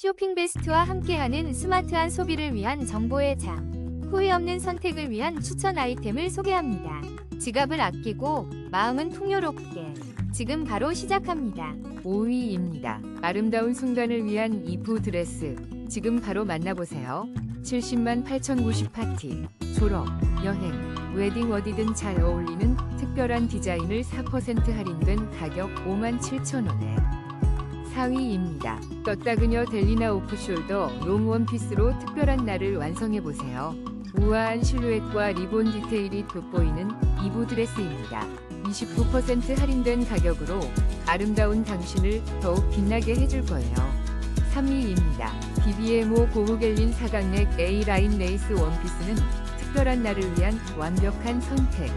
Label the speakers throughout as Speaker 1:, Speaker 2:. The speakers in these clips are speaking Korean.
Speaker 1: 쇼핑 베스트와 함께하는 스마트한 소비를 위한 정보의 장. 후회 없는 선택을 위한 추천 아이템을 소개합니다. 지갑을 아끼고 마음은 풍요롭게. 지금 바로 시작합니다.
Speaker 2: 5위입니다. 아름다운 순간을 위한 이프 드레스. 지금 바로 만나보세요. 70만 8,090 파티, 졸업, 여행, 웨딩 어디든 잘 어울리는 특별한 디자인을 4% 할인된 가격 5만 7천 원에 4위입니다. 떴다 그녀 델리나 오프숄더 롱 원피스로 특별한 날을 완성해보세요. 우아한 실루엣과 리본 디테일이 돋보이는 이브 드레스입니다. 29% 할인된 가격으로 아름다운 당신을 더욱 빛나게 해줄 거예요. 3위입니다. BBMO 고무갤린 사각넥 A라인 레이스 원피스는 특별한 날을 위한 완벽한 선택.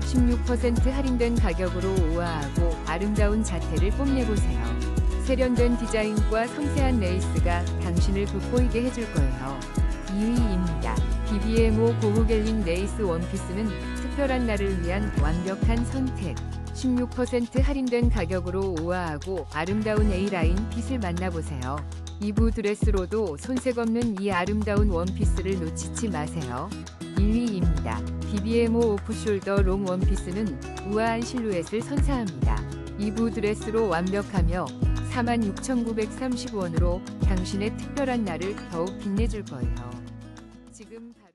Speaker 2: 16% 할인된 가격으로 우아하고 아름다운 자태를 뽐내보세요. 세련된 디자인과 섬세한 레이스가 당신을 돋보이게 해줄 거예요. 2위입니다. BBMO 고무갤린 레이스 원피스는 특별한 날을 위한 완벽한 선택. 16% 할인된 가격으로 우아하고 아름다운 A라인 핏을 만나보세요. 이브 드레스로도 손색 없는 이 아름다운 원피스를 놓치지 마세요. 1위입니다. BBMO 오프숄더 롱 원피스는 우아한 실루엣을 선사합니다. 이브 드레스로 완벽하며 46,930원으로 당신의 특별한 날을 더욱 빛내줄 거예요. 지금 바-